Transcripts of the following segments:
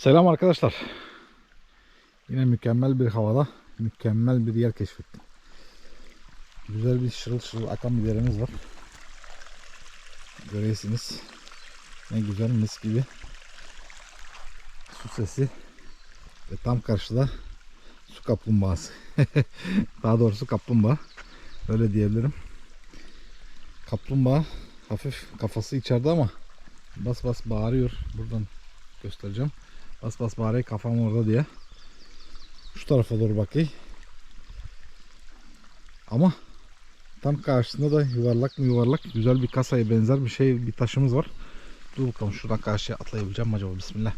Selam arkadaşlar. Yine mükemmel bir havada mükemmel bir yer keşfettim. Güzel bir şırıl şırıl akan bir deremiz var. Görüyorsunuz. Ne güzel mis gibi. Su sesi. Ve tam karşıda su kaplumbağası. Daha doğrusu kaplumbağa. Öyle diyebilirim. Kaplumbağa hafif kafası içeride ama bas bas bağırıyor. Buradan göstereceğim. Bas bas bari kafam orada diye. Şu tarafa doğru bakayım. Ama tam karşısında da yuvarlak mı yuvarlak güzel bir kasaya benzer bir şey bir taşımız var. Dur bakalım şuradan karşıya atlayabileceğim acaba bismillah.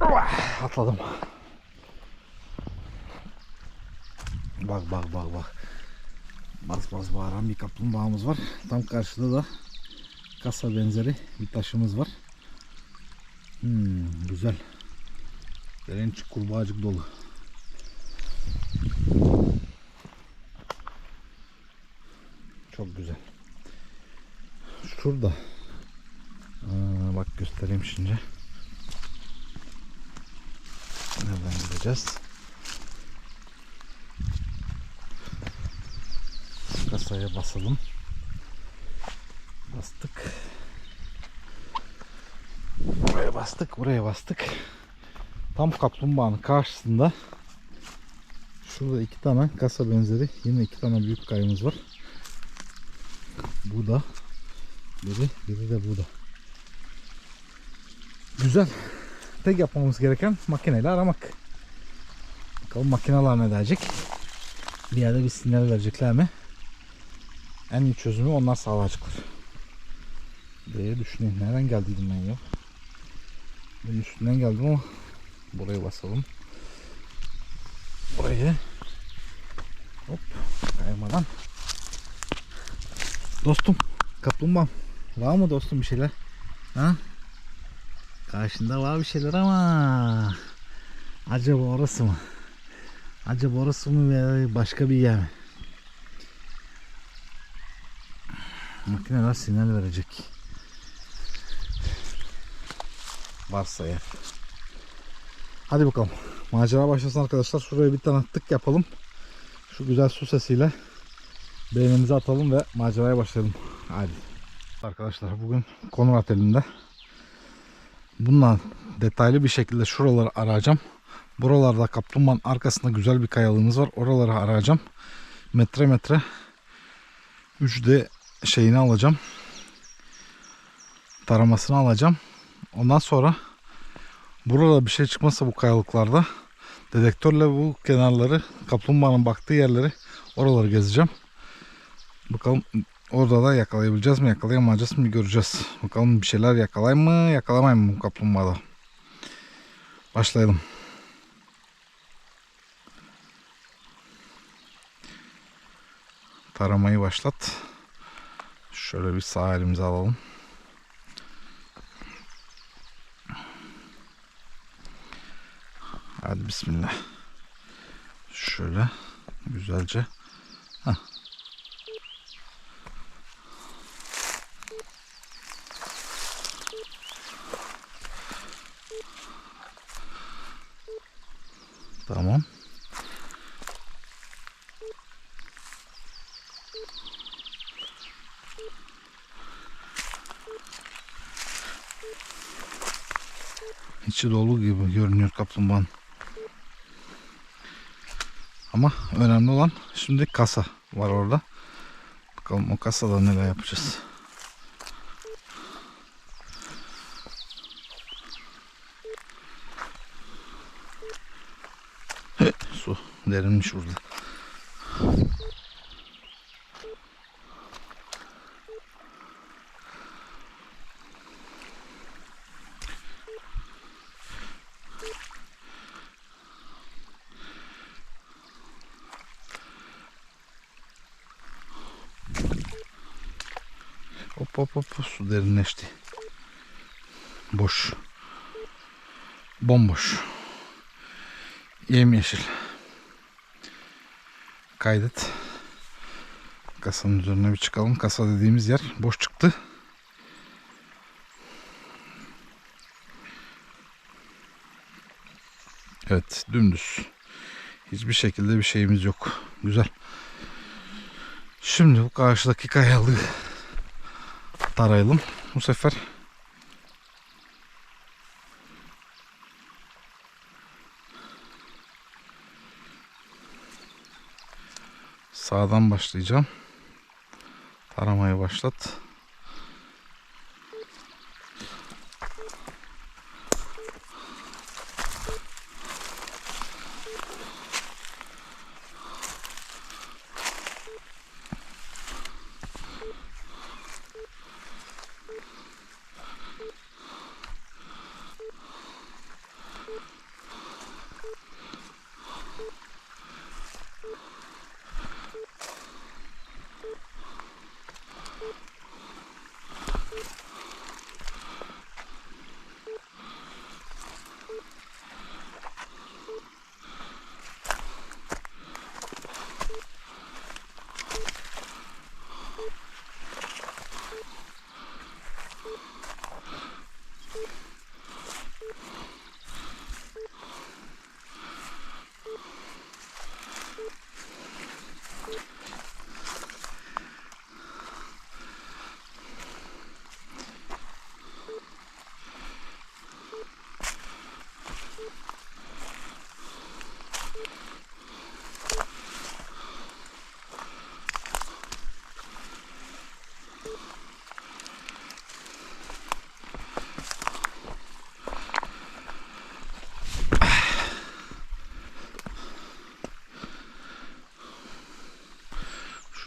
Ah, Atladım. Bak bak bak bak. Bas bas bağıran bir kaplumbağamız var. Tam karşıda da kasa benzeri bir taşımız var. Hmm, güzel. İçi kurbağacık dolu. Çok güzel. Şurada. Aa, bak göstereyim şimdi. Nereden gideceğiz? Kasaya basalım. Bastık. Buraya bastık, buraya bastık. Tam kaplumbağanın karşısında şurada iki tane kasa benzeri yine iki tane büyük kayımız var. Bu da biri, biri de bu da. Güzel. Tek yapmamız gereken makineyle aramak. Bakalım makineler ne diyecek? Bir yerde bir sinyal verecekler mi? En iyi çözümü onlar sağlayacaklar. diye düşüneyim. Nereden geldiydim ben ya? Ben üstünden geldim ama buraya basalım. Burayı hop kaymadan dostum kaplumbağam var mı dostum bir şeyler ha karşında var bir şeyler ama acaba orası mı acaba orası mı veya başka bir yer mi makineler sinyal verecek varsa eğer. Hadi bakalım. Macera başlasın arkadaşlar. Şuraya bir tane tık yapalım. Şu güzel su sesiyle beğenimizi atalım ve maceraya başlayalım. Hadi. Arkadaşlar bugün Konur Oteli'nde bundan detaylı bir şekilde şuraları arayacağım. Buralarda kaplumbağanın arkasında güzel bir kayalığımız var. Oraları arayacağım. Metre metre 3D şeyini alacağım. Taramasını alacağım. Ondan sonra burada bir şey çıkmazsa bu kayalıklarda dedektörle bu kenarları kaplumbağanın baktığı yerleri oraları gezeceğim. Bakalım orada da yakalayabileceğiz mi yakalayamayacağız mı göreceğiz. Bakalım bir şeyler yakalayayım mı yakalamayayım mı bu kaplumbağada. Başlayalım. Taramayı başlat. Şöyle bir sağ elimize alalım. Hadi bismillah. Şöyle güzelce. Heh. Tamam. İçi dolu gibi görünüyor kaplumbağanın. Ama önemli olan şimdi kasa var orada. Bakalım o kasada neler yapacağız. He, Su derinmiş burada. Hop hop hop su derinleşti. Boş. Bomboş. Yemyeşil. Kaydet. Kasanın üzerine bir çıkalım. Kasa dediğimiz yer boş çıktı. Evet dümdüz. Hiçbir şekilde bir şeyimiz yok. Güzel. Şimdi bu karşıdaki kayalığı tarayalım. Bu sefer sağdan başlayacağım. Taramaya başlat.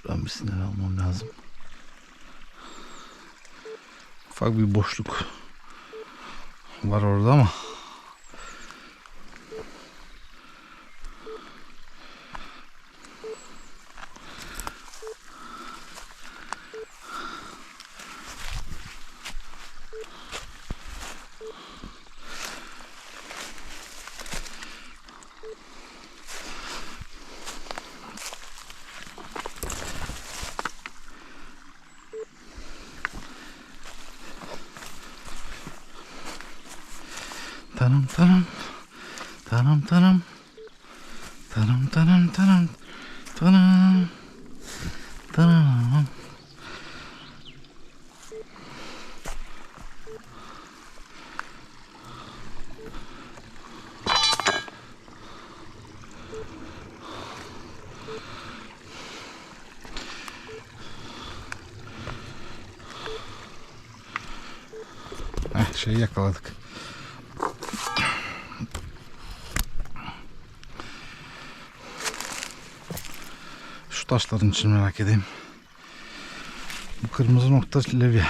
Şuradan bir sinir almam lazım. Ufak bir boşluk var orada ama Tanım tanım. Tanım tanım. Tanım tanım tanım. Tanım. Tanım. Heh, şeyi yakaladık. Taşların için merak edeyim. Bu kırmızı nokta levye.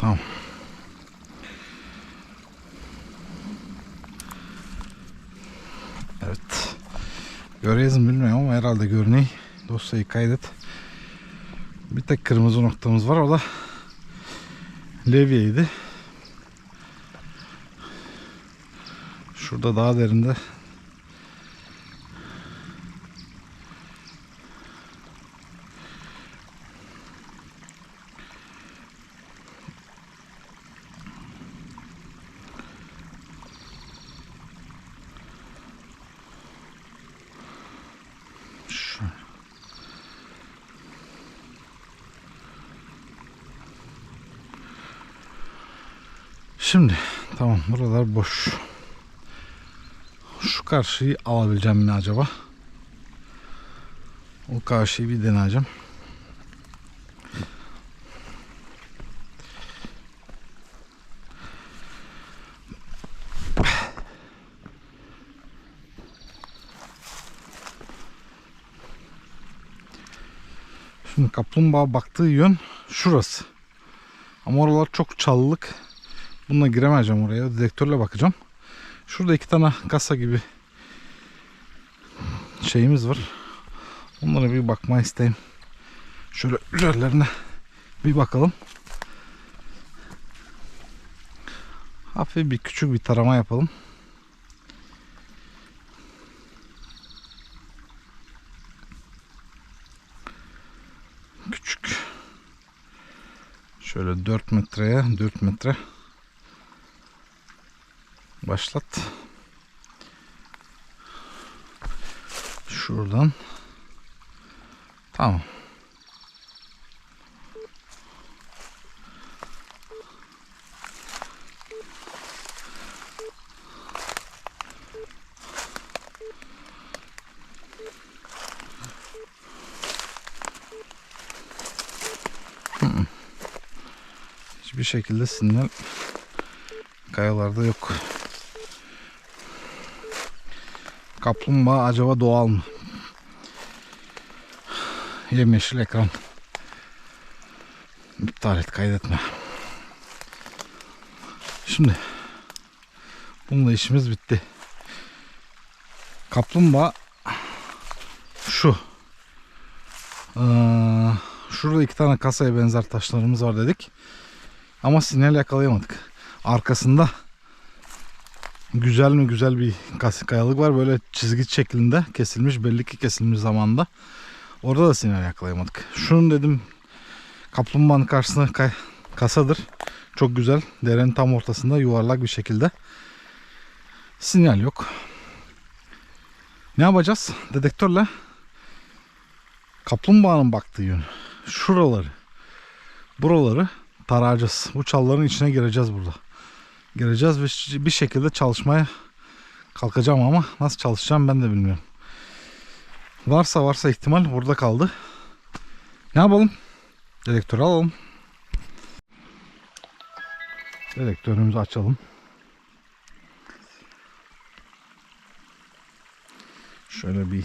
Tamam. Evet. Mu bilmiyorum ama herhalde görünüyor. Dosyayı kaydet. Bir tek kırmızı noktamız var o da levyeydi. Şurada daha derinde Şu. Şimdi tamam boş. Şu karşıyı alabileceğim mi acaba? O karşıyı bir deneyeceğim. Şimdi kaplumbağa baktığı yön şurası. Ama oralar çok çalılık. Bununla giremeyeceğim oraya. Dedektörle bakacağım. Şurada iki tane kasa gibi şeyimiz var. Onlara bir bakma isteyim. Şöyle üzerlerine bir bakalım. Hafif bir küçük bir tarama yapalım. Küçük. Şöyle 4 metreye 4 metre başlat. Şuradan. Tamam. Hiçbir şekilde sinyal kayalarda yok. Kaplumbağa acaba doğal mı? Yemyeşil ekran. İptal et kaydetme. Şimdi bununla işimiz bitti. Kaplumbağa şu. Ee, şurada iki tane kasaya benzer taşlarımız var dedik. Ama sinyal yakalayamadık. Arkasında güzel mi güzel bir kayalık var. Böyle çizgi şeklinde kesilmiş. Belli ki kesilmiş zamanda. Orada da sinyal yakalayamadık. Şunu dedim kaplumbağanın karşısında kay- kasadır. Çok güzel. Derenin tam ortasında yuvarlak bir şekilde. Sinyal yok. Ne yapacağız? Dedektörle kaplumbağanın baktığı yön. Şuraları. Buraları tarayacağız. Bu çalların içine gireceğiz burada. Gireceğiz ve bir şekilde çalışmaya kalkacağım ama nasıl çalışacağım ben de bilmiyorum. Varsa varsa ihtimal burada kaldı. Ne yapalım? Dedektörü alalım. Dedektörümüzü açalım. Şöyle bir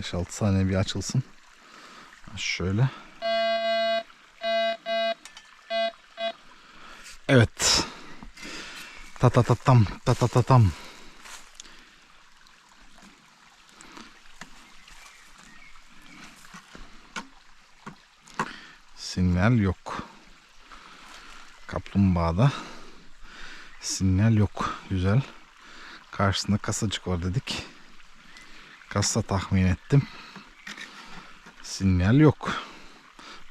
5-6 saniye bir açılsın. Şöyle. Evet. Ta ta ta tam ta ta ta tam. Sinyal yok. Kaplumbağada sinyal yok. Güzel. Karşısında kasacık var dedik. Kasa tahmin ettim. Sinyal yok.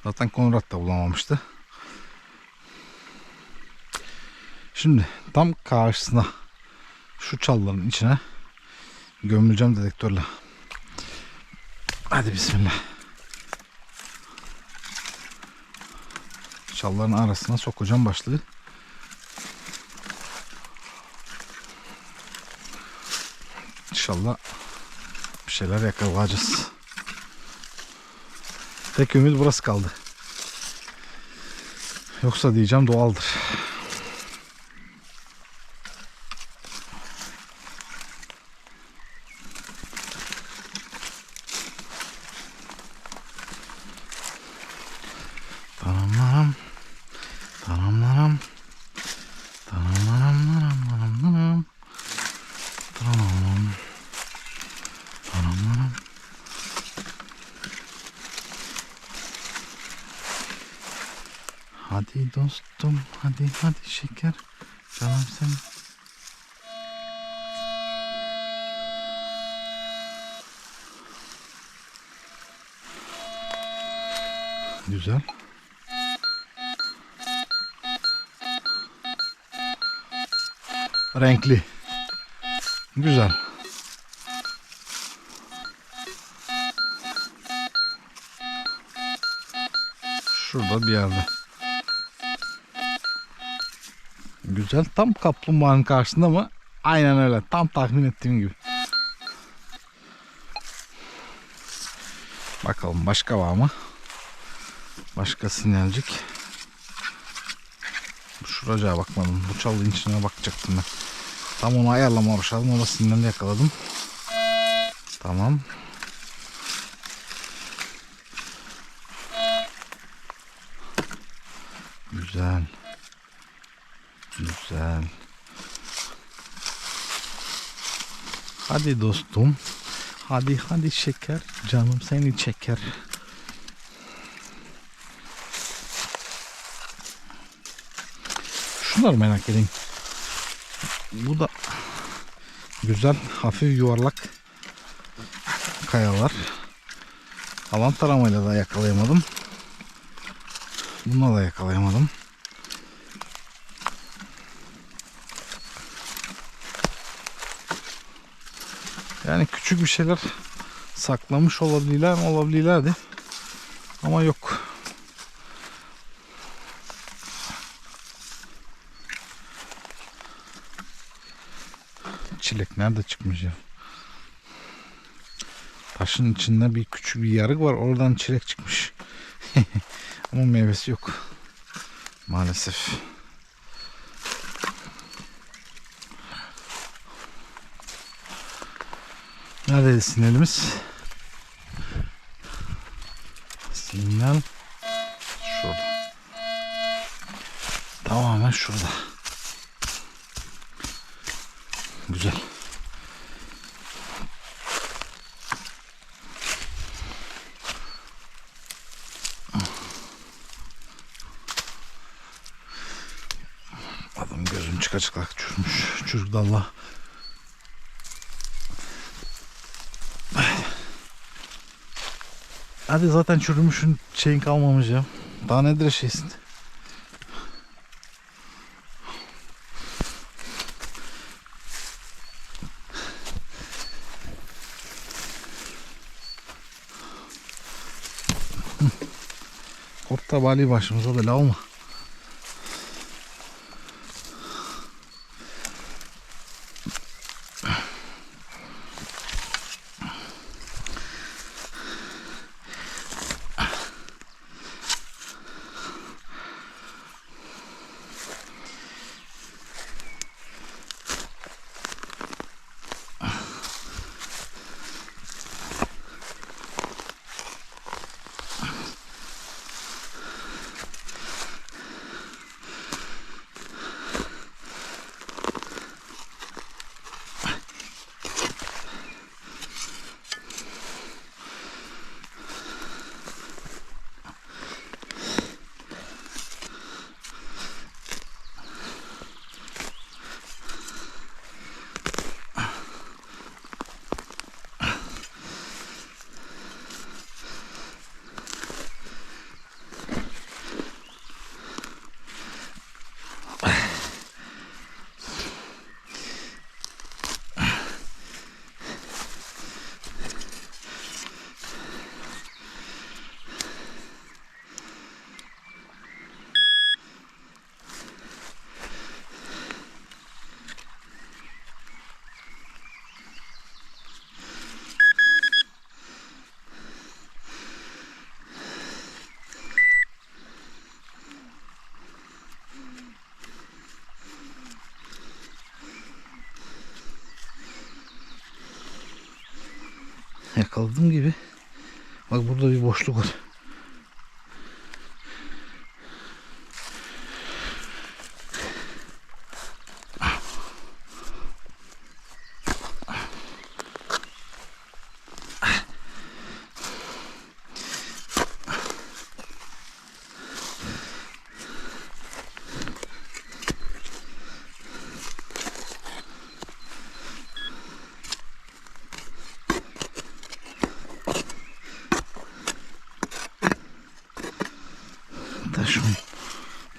Zaten Konrad da bulamamıştı. Şimdi tam karşısına şu çalların içine gömüleceğim dedektörle. Hadi bismillah. Çalların arasına sokacağım başlığı. İnşallah bir şeyler yakalayacağız. Tek ümit burası kaldı. Yoksa diyeceğim doğaldır. Tamam. Tamam. Tamam. Tamam. Tamam. Tamam. Hadi dostum, hadi hadi şeker. Canım sen. Güzel. Renkli. Güzel. Şurada bir yerde. Güzel. Tam kaplumbağanın karşısında mı? Aynen öyle. Tam tahmin ettiğim gibi. Bakalım başka var mı? Başka sinyalcik. Şuracağa bakmadım. Bu çalının içine bakacaktım ben. Tam onu ayarlama başladım. Orada sinyali yakaladım. Tamam. Güzel. Güzel. Hadi dostum. Hadi hadi şeker. Canım seni çeker. Şunları merak edeyim. Bu da güzel hafif yuvarlak kayalar. Alan taramayla da yakalayamadım. Bununla da yakalayamadım. Yani küçük bir şeyler saklamış olabilirler mi olabilirlerdi. Ama yok. Çilek nerede çıkmış ya? Taşın içinde bir küçük bir yarık var. Oradan çilek çıkmış. Ama meyvesi yok. Maalesef. Nerede sinyalimiz? Sinyal şurada. Tamamen şurada. Güzel. Çıka çürümüş. Çürük dalla. Hadi zaten çürümüşün şeyin kalmamış ya. Daha nedir şeysin? Hop da bali başımıza bela olma. Yakaladım gibi. Bak burada bir boşluk var.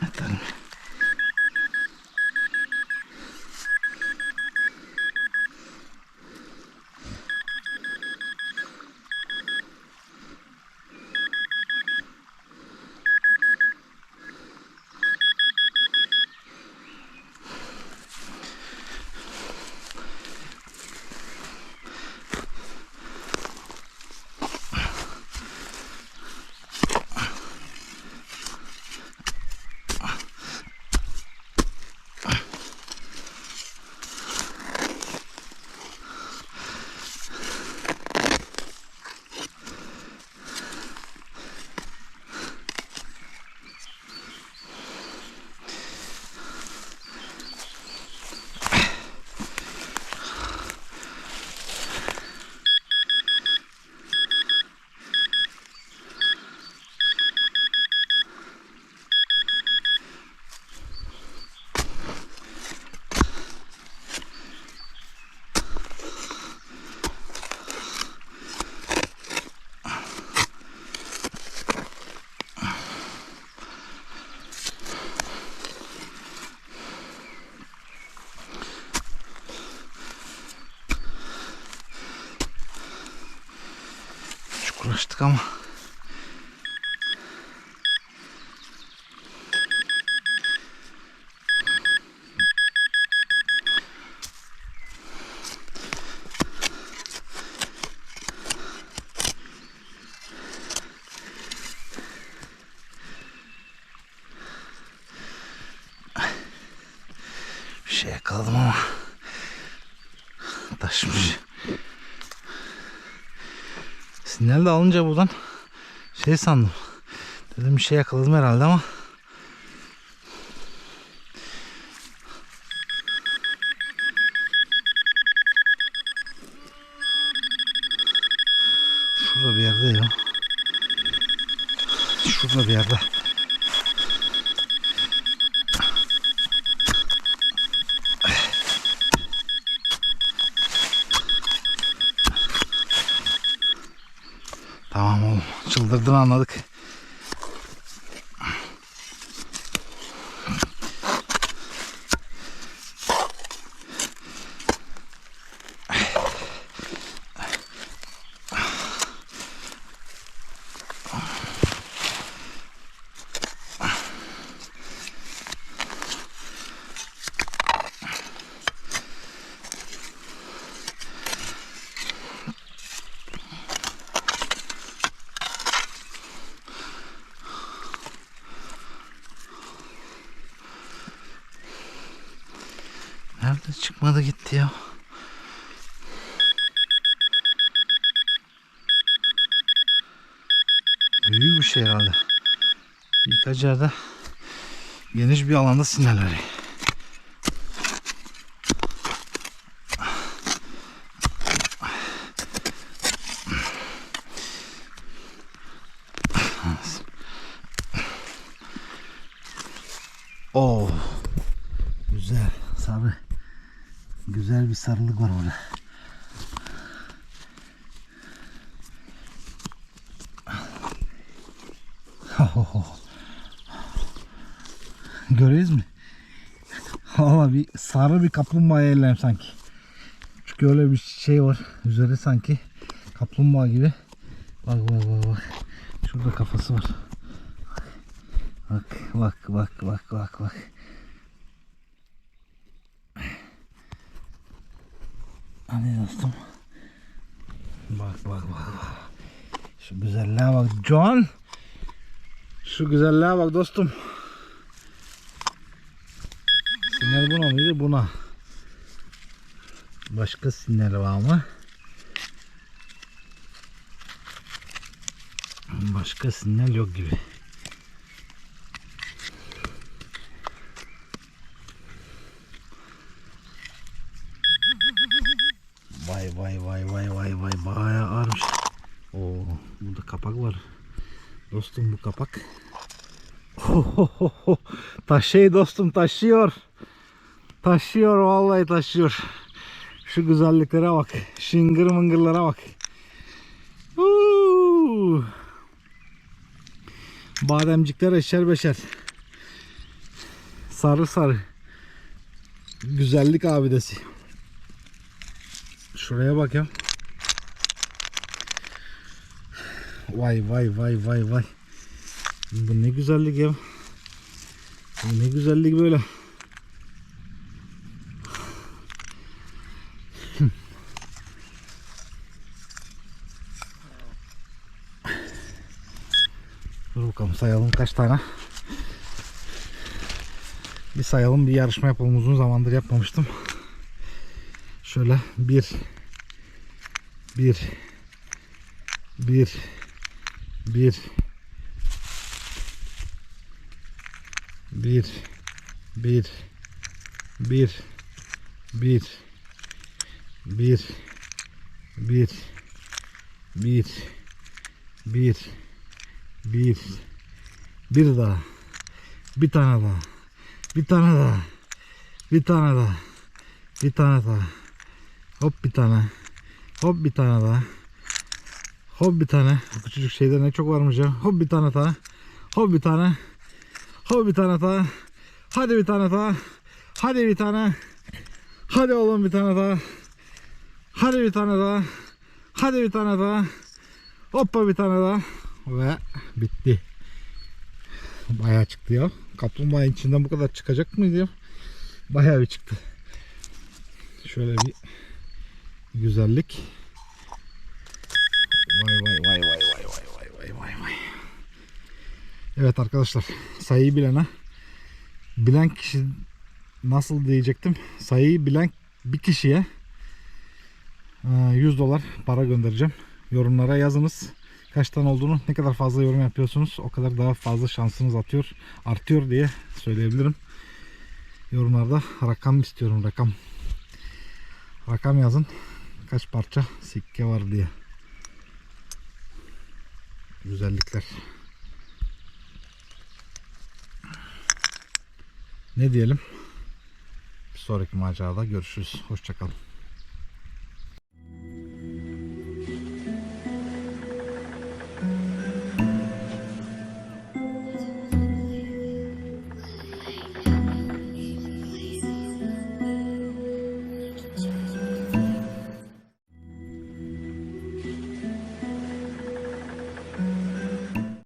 また。Uğraştık ama. Bir şey yakaladım ama taşmış. Sinyal de alınca buradan şey sandım. Dedim bir şey yakaladım herhalde ama Şurada bir yerde ya. Şurada bir yerde. Tamam oğlum. Çıldırdın anladık. Çıkmadı gitti ya. Büyük bir şey herhalde. Birkaç yerde geniş bir alanda sinyal veriyor. Oh. Güzel. Sabri. Güzel bir sarılık var orada. Görüyoruz mu? Valla bir sarı bir kaplumbağa ellerim sanki. Çünkü öyle bir şey var. Üzeri sanki kaplumbağa gibi. Bak bak bak bak. Şurada kafası var. Bak bak bak bak bak bak. Hadi dostum. Bak bak bak. Şu güzelliğe bak John. Şu güzelliğe bak dostum. Sinyal buna mıydı? Buna. Başka sinyal var mı? Başka sinyal yok gibi. Vay vay vay vay vay vay bayağı ağırmış. Oo, burada kapak var. Dostum bu kapak. Taşıyor dostum taşıyor. Taşıyor vallahi taşıyor. Şu güzelliklere bak. Şıngır mıngırlara bak. Uuu. Bademcikler eşer beşer. Sarı sarı. Güzellik abidesi. Şuraya bak ya. Vay vay vay vay vay. Bu ne güzellik ya. Bu ne güzellik böyle. Dur bakalım sayalım kaç tane. Bir sayalım bir yarışma yapalım uzun zamandır yapmamıştım. Şöyle bir bir bir bir bir bir bir bir bir bir bir bir bir bir daha bir tane daha bir tane daha bir tane daha bir tane daha hop bir tane hop bir tane daha hop bir tane bu küçücük şeyde ne çok varmış ya hop bir tane daha hop bir tane hop bir tane daha hadi bir tane daha hadi bir tane hadi oğlum bir tane daha hadi bir tane daha hadi bir tane daha Hoppa bir tane daha. Ve bitti. Bayağı çıktı ya. Kaplumbağa içinden bu kadar çıkacak mıydı ya? Bayağı bir çıktı. Şöyle bir güzellik. Vay vay vay vay vay vay vay vay vay vay. Evet arkadaşlar sayıyı bilene bilen kişi nasıl diyecektim sayıyı bilen bir kişiye e, 100 dolar para göndereceğim. Yorumlara yazınız. Kaç tane olduğunu ne kadar fazla yorum yapıyorsunuz o kadar daha fazla şansınız atıyor artıyor diye söyleyebilirim. Yorumlarda rakam istiyorum rakam. Rakam yazın. Kaç parça sikke var diye. Güzellikler. Ne diyelim? Bir sonraki macerada görüşürüz. Hoşçakalın.